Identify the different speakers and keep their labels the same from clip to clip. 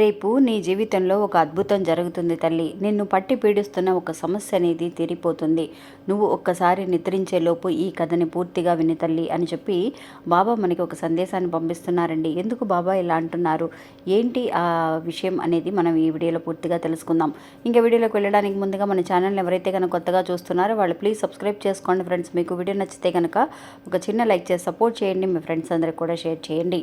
Speaker 1: రేపు నీ జీవితంలో ఒక అద్భుతం జరుగుతుంది తల్లి. నిన్ను పట్టి పీడిస్తున్న ఒక సమస్య అనేది తీరిపోతుంది. నువ్వు ఒక్కసారి నిద్రించేలోపు ఈ కథని పూర్తిగా విని తల్లి అని చెప్పి బాబా మనకి ఒక సందేశాన్ని పంపిస్తున్నారండి. ఎందుకు బాబా ఇలా అంటున్నారు? ఏంటి ఆ విషయం అనేది మనం ఈ వీడియోలో పూర్తిగా తెలుసుకుందాం. ఇంకా వీడియోలోకి వెళ్ళడానికి ముందుగా మన ఛానల్ని ఎవరైతే కనుక కొత్తగా చూస్తున్నారో వాళ్ళు ప్లీజ్ సబ్స్క్రైబ్ చేసుకోండి ఫ్రెండ్స్. మీకు వీడియో నచ్చితే కనుక ఒక చిన్న లైక్ చేసి సపోర్ట్ చేయండి. మీ ఫ్రెండ్స్ అందరికి కూడా షేర్ చేయండి.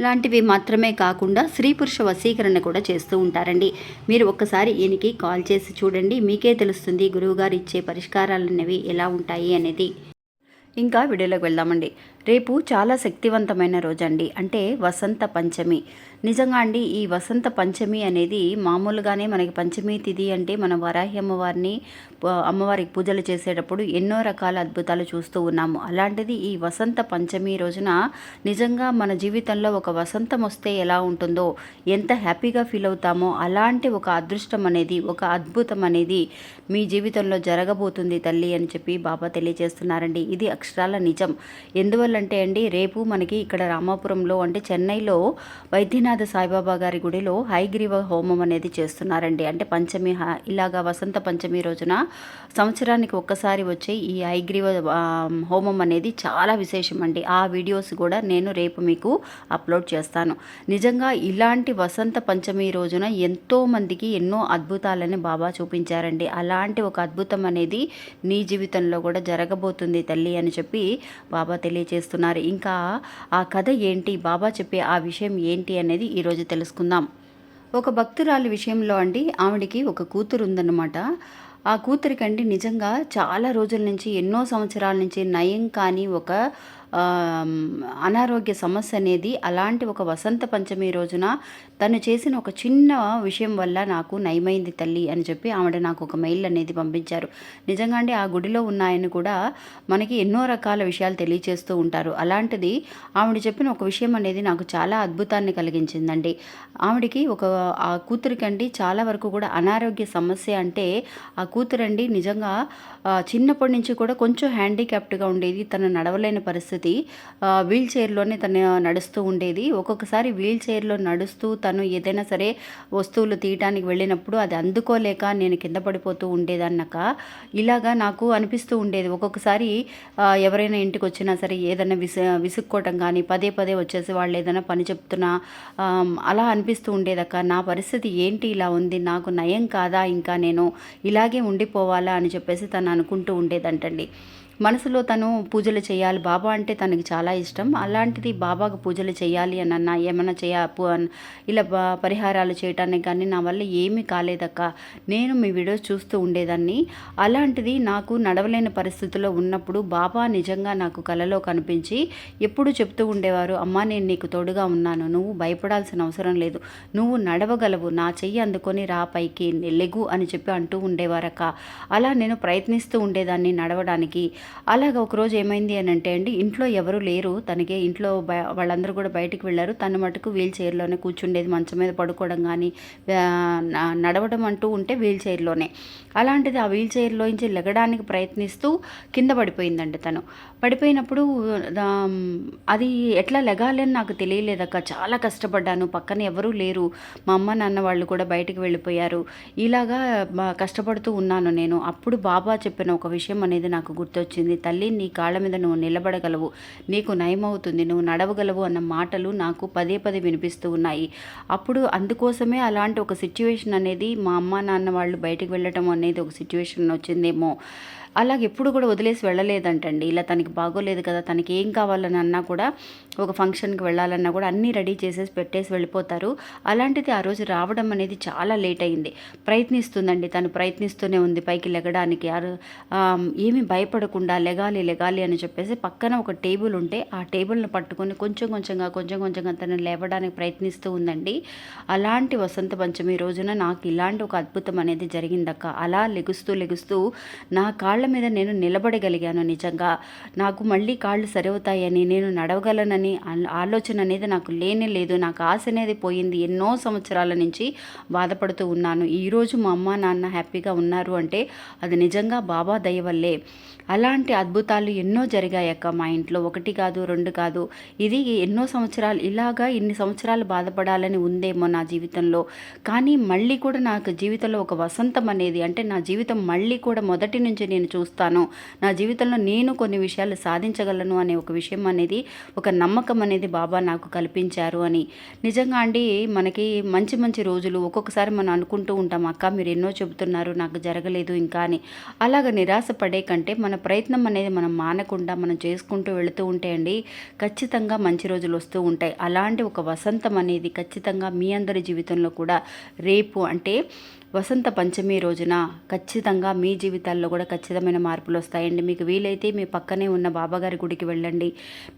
Speaker 1: లాంటివి మాత్రమే కాకుండా స్త్రీ పురుష వశీకరణ కూడా చేస్తూ ఉంటారండి. మీరు ఒక్కసారి ఈయనకి కాల్ చేసి చూడండి. మీకే తెలుస్తుంది గురువుగారు ఇచ్చే పరిష్కారాలు అనేవి ఎలా ఉంటాయి అనేది. ఇంకా వీడియోలోకి వెళ్దామండి. రేపు చాలా శక్తివంతమైన రోజు అండి అంటే వసంత పంచమి. నిజంగా అండి ఈ వసంత పంచమి అనేది మామూలుగానే మనకి పంచమి తిథి అంటే మన వరాహి అమ్మవారిని అమ్మవారికి పూజలు చేసేటప్పుడు ఎన్నో రకాల అద్భుతాలు చూస్తూ ఉన్నాము. అలాంటిది ఈ వసంత పంచమి రోజున నిజంగా మన జీవితంలో ఒక వసంతం వస్తే ఎలా ఉంటుందో ఎంత హ్యాపీగా ఫీల్ అవుతామో అలాంటి ఒక అదృష్టం అనేది ఒక అద్భుతం అనేది మీ జీవితంలో జరగబోతుంది తల్లి అని చెప్పి బాబా తెలియజేస్తున్నారండి. ఇది అక్షరాల నిజం. ఎందువల్ల ఎందువల్లంటే అండి రేపు మనకి ఇక్కడ రామాపురంలో అంటే చెన్నైలో వైద్యనాథ సాయిబాబా గారి గుడిలో హైగ్రీవ హోమం అనేది చేస్తున్నారండి. అంటే పంచమి హ- ఇలాగా వసంత పంచమి రోజున సంవత్సరానికి ఒక్కసారి వచ్చే ఈ హైగ్రీవ హోమం అనేది చాలా విశేషం అండి. ఆ వీడియోస్ కూడా నేను రేపు మీకు అప్లోడ్ చేస్తాను. నిజంగా ఇలాంటి వసంత పంచమి రోజున ఎంతో మందికి ఎన్నో అద్భుతాలని బాబా చూపించారండి. అలాంటి ఒక అద్భుతం అనేది నీ జీవితంలో కూడా జరగబోతుంది తల్లి అని చెప్పి బాబా చేస్తున్నారు. ఇంకా ఆ కథ ఏంటి? బాబా చెప్పే ఆ విషయం ఏంటి అనేది ఈరోజు తెలుసుకుందాం. ఒక భక్తురాలి విషయంలో అండి ఆవిడికి ఒక కూతురు ఉందన్నమాట. ఆ కూతురికండి నిజంగా చాలా రోజుల నుంచి ఎన్నో సంవత్సరాల నుంచి నయం కాని ఒక అనారోగ్య సమస్య అనేది అలాంటి ఒక వసంత పంచమి రోజున తను చేసిన ఒక చిన్న విషయం వల్ల నాకు నయమైంది తల్లి అని చెప్పి ఆవిడ నాకు ఒక మెయిల్ అనేది పంపించారు. నిజంగా అండి ఆ గుడిలో ఉన్నాయని కూడా మనకి ఎన్నో రకాల విషయాలు తెలియచేస్తూ ఉంటారు. అలాంటిది ఆవిడ చెప్పిన ఒక విషయం అనేది నాకు చాలా అద్భుతాన్ని కలిగించిందండి. ఆవిడకి ఒక ఆ కూతురికండి చాలా వరకు కూడా అనారోగ్య సమస్య అంటే ఆ కూతురండి నిజంగా చిన్నప్పటి నుంచి కూడా కొంచెం హ్యాండిక్యాప్ట్గా ఉండేది. తను నడవలేని పరిస్థితి పరిస్థితి. వీల్ చైర్లోనే తను నడుస్తూ ఉండేది. ఒక్కొక్కసారి వీల్ చైర్లో నడుస్తూ తను ఏదైనా సరే వస్తువులు తీయటానికి వెళ్ళినప్పుడు అది అందుకోలేక నేను కింద పడిపోతూ ఉండేదన్నాక ఇలాగా నాకు అనిపిస్తూ ఉండేది. ఒక్కొక్కసారి ఎవరైనా ఇంటికి వచ్చినా సరే ఏదైనా విసు విసుక్కోవటం కానీ పదే పదే వచ్చేసి వాళ్ళు ఏదైనా పని చెప్తున్నా అలా అనిపిస్తూ ఉండేదక్క. నా పరిస్థితి ఏంటి? ఇలా ఉంది. నాకు నయం కాదా? ఇంకా నేను ఇలాగే ఉండిపోవాలా అని చెప్పేసి తను అనుకుంటూ ఉండేదంటండి. మనసులో తను పూజలు చేయాలి. బాబా అంటే తనకి చాలా ఇష్టం. అలాంటిది బాబాకు పూజలు చేయాలి అని అన్న ఏమైనా చేయ ఇలా పరిహారాలు చేయటానికి కానీ నా వల్ల ఏమీ కాలేదక్క. నేను మీ వీడియోస్ చూస్తూ ఉండేదాన్ని. అలాంటిది నాకు నడవలేని పరిస్థితిలో ఉన్నప్పుడు బాబా నిజంగా నాకు కలలో కనిపించి ఎప్పుడు చెప్తూ ఉండేవారు అమ్మా నేను నీకు తోడుగా ఉన్నాను. నువ్వు భయపడాల్సిన అవసరం లేదు. నువ్వు నడవగలవు. నా చెయ్యి అందుకొని రా పైకి లెగు అని చెప్పి అంటూ ఉండేవారక్క. అలా నేను ప్రయత్నిస్తూ ఉండేదాన్ని నడవడానికి. అలాగా ఒకరోజు ఏమైంది అని అంటే అండి ఇంట్లో ఎవరు లేరు. తనకి ఇంట్లో వాళ్ళందరూ కూడా బయటికి వెళ్ళారు. తను మటుకు వీల్ చైర్లోనే కూర్చుండేది. మంచం మీద పడుకోవడం కానీ నడవడం అంటూ ఉంటే వీల్ చైర్లోనే. అలాంటిది ఆ వీల్ చైర్లోంచి లెగడానికి ప్రయత్నిస్తూ కింద పడిపోయిందండి తను. పడిపోయినప్పుడు అది ఎట్లా లెగాలి అని నాకు తెలియలేదక్క చాలా కష్టపడ్డాను. పక్కన ఎవరూ లేరు. మా అమ్మ నాన్న వాళ్ళు కూడా బయటికి వెళ్ళిపోయారు. ఇలాగా కష్టపడుతూ ఉన్నాను నేను. అప్పుడు బాబా చెప్పిన ఒక విషయం అనేది నాకు గుర్తొచ్చింది. వచ్చింది తల్లి నీ కాళ్ళ మీద నువ్వు నిలబడగలవు. నీకు నయమవుతుంది. నువ్వు నడవగలవు అన్న మాటలు నాకు పదే పదే వినిపిస్తూ ఉన్నాయి. అప్పుడు అందుకోసమే అలాంటి ఒక సిచ్యువేషన్ అనేది మా అమ్మ నాన్న వాళ్ళు బయటకు వెళ్ళటం అనేది ఒక సిచ్యువేషన్ వచ్చిందేమో అలాగ ఎప్పుడు కూడా వదిలేసి వెళ్ళలేదంటండి. ఇలా తనకి బాగోలేదు కదా తనకి ఏం కావాలని అన్నా కూడా ఒక ఫంక్షన్కి వెళ్ళాలన్నా కూడా అన్నీ రెడీ చేసేసి పెట్టేసి వెళ్ళిపోతారు. అలాంటిది ఆ రోజు రావడం అనేది చాలా లేట్ అయింది. ప్రయత్నిస్తుందండి తను ప్రయత్నిస్తూనే ఉంది పైకి లెగడానికి. ఏమి ఏమీ భయపడకుండా లెగాలి లెగాలి అని చెప్పేసి పక్కన ఒక టేబుల్ ఉంటే ఆ టేబుల్ని పట్టుకొని కొంచెం కొంచెంగా కొంచెం కొంచెంగా తను లేవడానికి ప్రయత్నిస్తూ ఉందండి. అలాంటి వసంత పంచమి రోజున నాకు ఇలాంటి ఒక అద్భుతం అనేది జరిగిందక్క. అలా లెగుస్తూ లెగుస్తూ నా కాళ్ళ మీద నేను నిలబడగలిగాను నిజంగా. నాకు మళ్ళీ కాళ్ళు సరవుతాయని నేను నడవగలనని అనే ఆలోచన అనేది నాకు లేనే లేదు. నాకు ఆశ అనేది పోయింది. ఎన్నో సంవత్సరాల నుంచి బాధపడుతూ ఉన్నాను. ఈరోజు మా అమ్మ నాన్న హ్యాపీగా ఉన్నారు అంటే అది నిజంగా బాబా దయ వల్లే. అలాంటి అద్భుతాలు ఎన్నో జరిగాయక్క మా ఇంట్లో ఒకటి కాదు రెండు కాదు. ఇది ఎన్నో సంవత్సరాలు ఇలాగా ఇన్ని సంవత్సరాలు బాధపడాలని ఉందేమో నా జీవితంలో. కానీ మళ్ళీ కూడా నాకు జీవితంలో ఒక వసంతం అనేది అంటే నా జీవితం మళ్ళీ కూడా మొదటి నుంచి నేను చూస్తాను. నా జీవితంలో నేను కొన్ని విషయాలు సాధించగలను అనే ఒక విషయం అనేది ఒక నమ్మకం నమ్మకం అనేది బాబా నాకు కల్పించారు అని. నిజంగా అండి మనకి మంచి మంచి రోజులు ఒక్కొక్కసారి మనం అనుకుంటూ ఉంటాం అక్క మీరు ఎన్నో చెబుతున్నారు నాకు జరగలేదు ఇంకా అని. అలాగ నిరాశ పడే కంటే మన ప్రయత్నం అనేది మనం మానకుండా మనం చేసుకుంటూ వెళుతూ ఉంటే అండి ఖచ్చితంగా మంచి రోజులు వస్తూ ఉంటాయి. అలాంటి ఒక వసంతం అనేది ఖచ్చితంగా మీ అందరి జీవితంలో కూడా రేపు అంటే వసంత పంచమి రోజున ఖచ్చితంగా మీ జీవితాల్లో కూడా ఖచ్చితమైన మార్పులు వస్తాయండి. మీకు వీలైతే మీ పక్కనే ఉన్న బాబాగారి గుడికి వెళ్ళండి.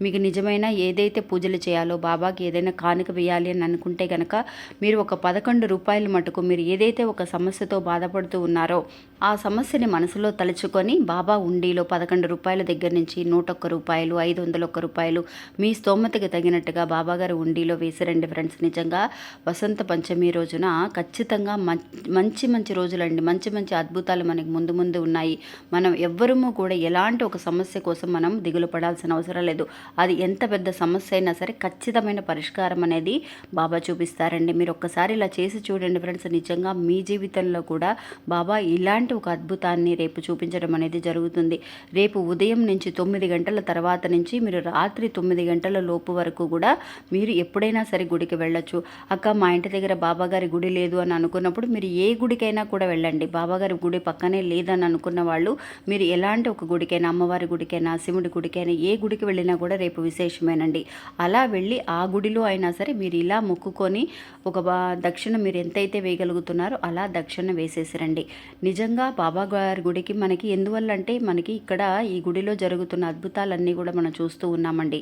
Speaker 1: మీకు నిజమైన ఏదైతే పూజలు చేయాలో బాబాకి ఏదైనా కానుక వేయాలి అని అనుకుంటే కనుక మీరు ఒక పదకొండు రూపాయలు మటుకు మీరు ఏదైతే ఒక సమస్యతో బాధపడుతూ ఉన్నారో ఆ సమస్యని మనసులో తలుచుకొని బాబా ఉండిలో పదకొండు రూపాయల దగ్గర నుంచి నూట ఒక్క రూపాయలు ఐదు వందల ఒక్క రూపాయలు మీ స్తోమతకి తగినట్టుగా బాబాగారు ఉండిలో వేసిరండి ఫ్రెండ్స్. నిజంగా వసంత పంచమి రోజున ఖచ్చితంగా మ మంచి మంచి రోజులండి. మంచి మంచి అద్భుతాలు మనకి ముందు ముందు ఉన్నాయి. మనం ఎవ్వరము కూడా ఎలాంటి ఒక సమస్య కోసం మనం దిగులు పడాల్సిన అవసరం లేదు. అది ఎంత పెద్ద సమస్య అయినా సరే ఖచ్చితమైన పరిష్కారం అనేది బాబా చూపిస్తారండి. మీరు ఒక్కసారి ఇలా చేసి చూడండి ఫ్రెండ్స్. నిజంగా మీ జీవితంలో కూడా బాబా ఇలాంటి ఒక అద్భుతాన్ని రేపు చూపించడం అనేది జరుగుతుంది. రేపు ఉదయం నుంచి తొమ్మిది గంటల తర్వాత నుంచి మీరు రాత్రి తొమ్మిది గంటల లోపు వరకు కూడా మీరు ఎప్పుడైనా సరే గుడికి వెళ్ళొచ్చు. అక్క మా ఇంటి దగ్గర బాబాగారి గుడి లేదు అని అనుకున్నప్పుడు మీరు ఏ గుడికైనా కూడా వెళ్ళండి. బాబాగారి గుడి పక్కనే లేదని అనుకున్న వాళ్ళు మీరు ఎలాంటి ఒక గుడికైనా అమ్మవారి గుడికైనా శివుడి గుడికైనా ఏ గుడికి వెళ్ళినా కూడా రేపు విశేషమేనండి. అలా వెళ్ళి ఆ గుడిలో అయినా సరే మీరు ఇలా మొక్కుకొని ఒక బా దక్షిణ మీరు ఎంతైతే వేయగలుగుతున్నారో అలా దక్షిణ వేసేసిరండి నిజంగా బాబాగారి గుడికి మనకి ఎందువల్ల అంటే మనకి ఇక్కడ ఈ గుడిలో జరుగుతున్న అద్భుతాలన్నీ కూడా మనం చూస్తూ ఉన్నామండి.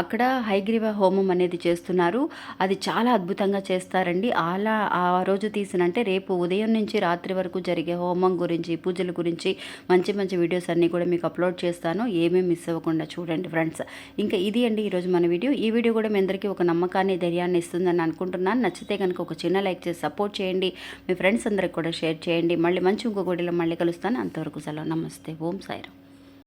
Speaker 1: అక్కడ హైగ్రీవ హోమం అనేది చేస్తున్నారు. అది చాలా అద్భుతంగా చేస్తారండి. అలా ఆ రోజు తీసిన అంటే రేపు ఉదయం నుంచి రాత్రి వరకు జరిగే హోమం గురించి పూజల గురించి మంచి మంచి వీడియోస్ అన్నీ కూడా మీకు అప్లోడ్ చేస్తాను. ఏమేమి మిస్ అవ్వకుండా చూడండి ఫ్రెండ్స్. ఇంకా ఇది అండి ఈరోజు మన వీడియో. ఈ వీడియో కూడా మీ అందరికీ ఒక నమ్మకాన్ని ధైర్యాన్ని ఇస్తుందని అనుకుంటున్నాను. నచ్చితే కనుక ఒక చిన్న లైక్ చేసి సపోర్ట్ చేయండి. మీ ఫ్రెండ్స్ అందరికి కూడా షేర్ చేయండి. మళ్ళీ మంచి ఇంకో గుడిలో మళ్ళీ కలుస్తాను. అంతవరకు సెలవు. నమస్తే. ఓం సాయిరామ్.